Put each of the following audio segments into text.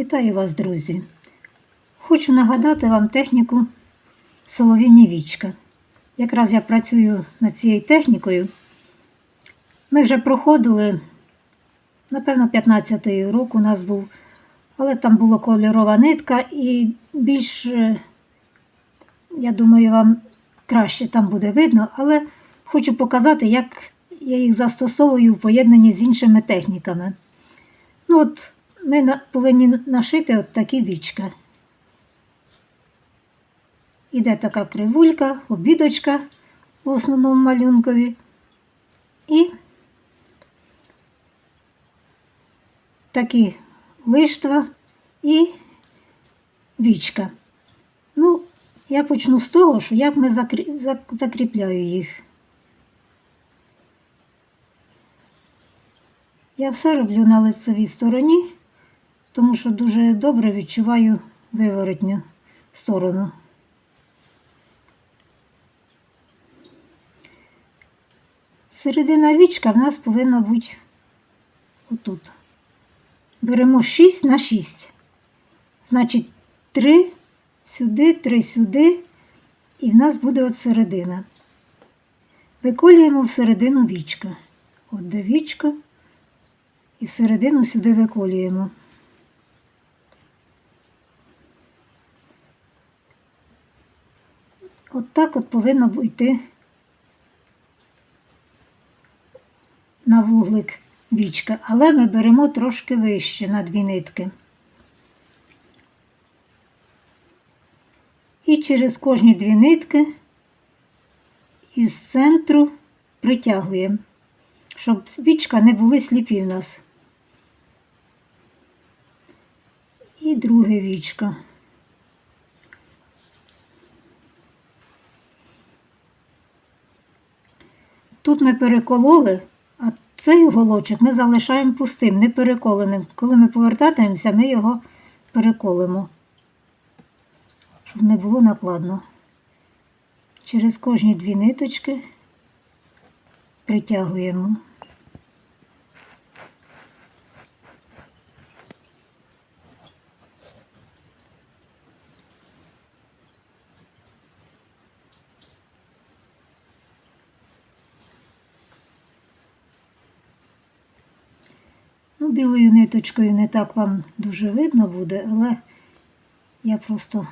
Вітаю вас, друзі! Хочу нагадати вам техніку солов'їні вічка. Якраз я працюю над цією технікою. Ми вже проходили, напевно, 15-й урок у нас був, але там була кольорова нитка і більш, е, я думаю, вам краще там буде видно, але хочу показати, як я їх застосовую в поєднанні з іншими техніками. Ну от, ми повинні нашити от такі вічка. Іде така кривулька, обідочка в основному малюнкові. І такі лиштва і вічка. Ну, я почну з того, що як ми закріпляю їх. Я все роблю на лицевій стороні, тому що дуже добре відчуваю виворотню сторону. Середина вічка в нас повинна бути отут. Беремо 6 на 6. Значить, 3 сюди, 3 сюди, і в нас буде от середина. Виколюємо в середину вічка. От де вічка, і всередину сюди виколюємо. От так от повинно йти на вуглик вічка, але ми беремо трошки вище на дві нитки. І через кожні дві нитки із центру притягуємо, щоб вічка не були сліпі в нас. І друге вічко. Тут ми перекололи, а цей уголочок ми залишаємо пустим, не переколеним. Коли ми повертатимемося, ми його переколимо, щоб не було накладно. Через кожні дві ниточки притягуємо. Білою ниточкою не так вам дуже видно буде, але я просто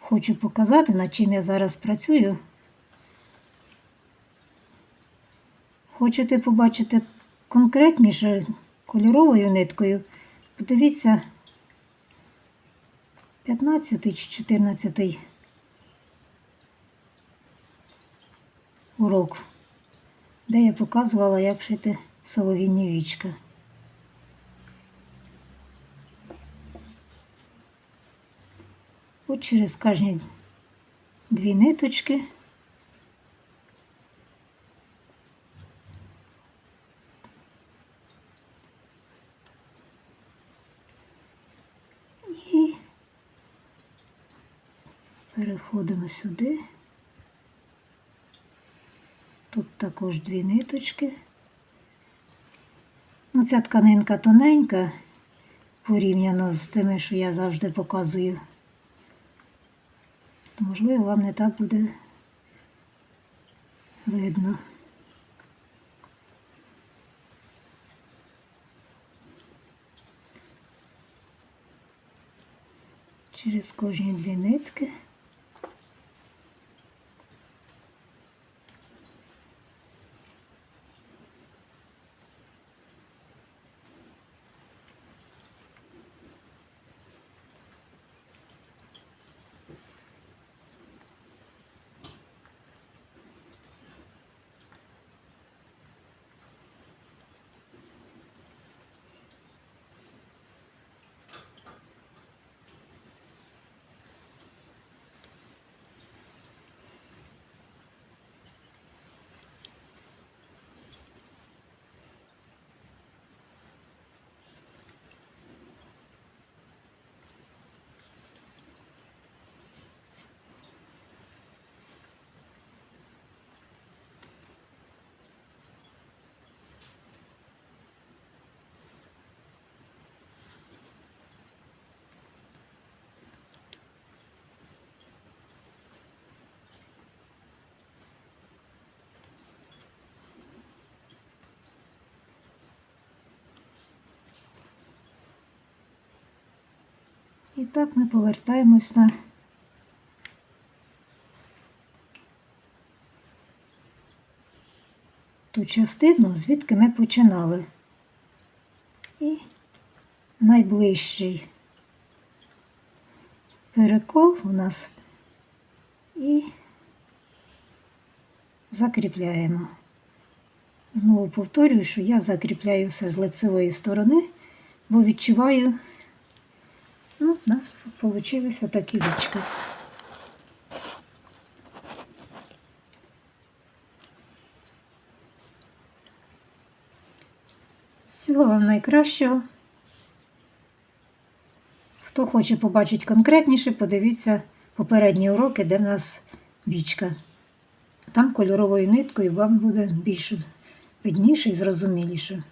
хочу показати, над чим я зараз працюю. Хочете побачити конкретніше кольоровою ниткою? Подивіться 15 чи 14 урок, де я показувала, як шити солов'їні вічка. От через кожні дві ниточки. І переходимо сюди. Тут також дві ниточки. Ну, ця тканинка тоненька порівняно з тими, що я завжди показую можливо вам не так буде видно. Через кожні дві нитки. І так ми повертаємось на ту частину, звідки ми починали. І найближчий перекол у нас і закріпляємо. Знову повторюю, що я закріпляю все з лицевої сторони, бо відчуваю, у нас вийшли такі вічки. Всього вам найкращого. Хто хоче побачити конкретніше, подивіться попередні уроки, де в нас вічка. Там кольоровою ниткою вам буде більш видніше і зрозуміліше.